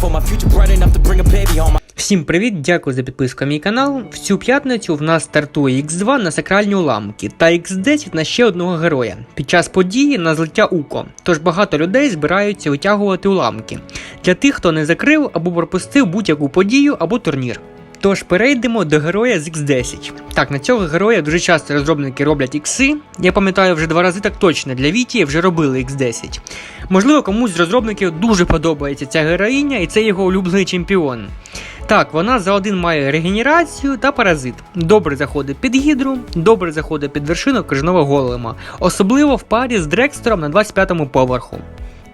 for. Всім привіт, дякую за підписку на мій канал. В цю п'ятницю в нас стартує X2 на сакральні уламки та X10 на ще одного героя. Під час події на злиття Уко. Тож багато людей збираються витягувати уламки для тих, хто не закрив або пропустив будь-яку подію або турнір. Тож перейдемо до героя з X10. Так, на цього героя дуже часто розробники роблять ікси. Я пам'ятаю, вже два рази так точно для Віті вже робили X10. Можливо, комусь з розробників дуже подобається ця героїня, і це його улюблений чемпіон. Так, вона за один має регенерацію та паразит. Добре заходить під гідру, добре заходить під вершину крижного голема, особливо в парі з Дрекстером на 25-му поверху.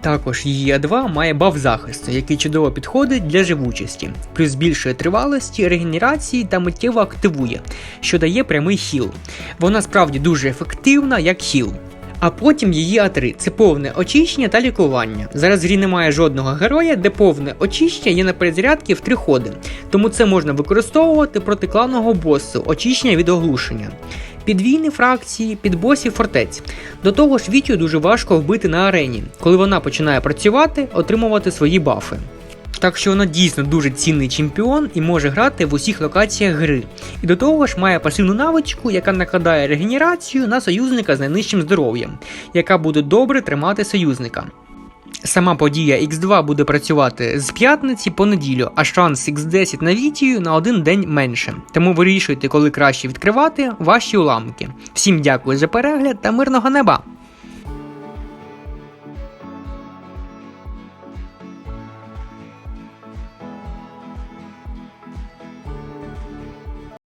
Також її А2 має баф захисту, який чудово підходить для живучості, плюс збільшує тривалості, регенерації та миттєво активує, що дає прямий хіл. Вона справді дуже ефективна як хіл. А потім її А3 це повне очищення та лікування. Зараз грі немає жодного героя, де повне очищення є на перезарядці в три ходи, тому це можна використовувати проти кланового босу, очищення від оглушення. Підвійні фракції, підбосів фортець. До того ж, Вітю дуже важко вбити на арені, коли вона починає працювати, отримувати свої бафи. Так що вона дійсно дуже цінний чемпіон і може грати в усіх локаціях гри. І до того ж має пасивну навичку, яка накладає регенерацію на союзника з найнижчим здоров'ям, яка буде добре тримати союзника. Сама подія X2 буде працювати з п'ятниці по неділю, а шанс X10 на Вітію на один день менше. Тому вирішуйте, коли краще відкривати ваші уламки. Всім дякую за перегляд та мирного неба!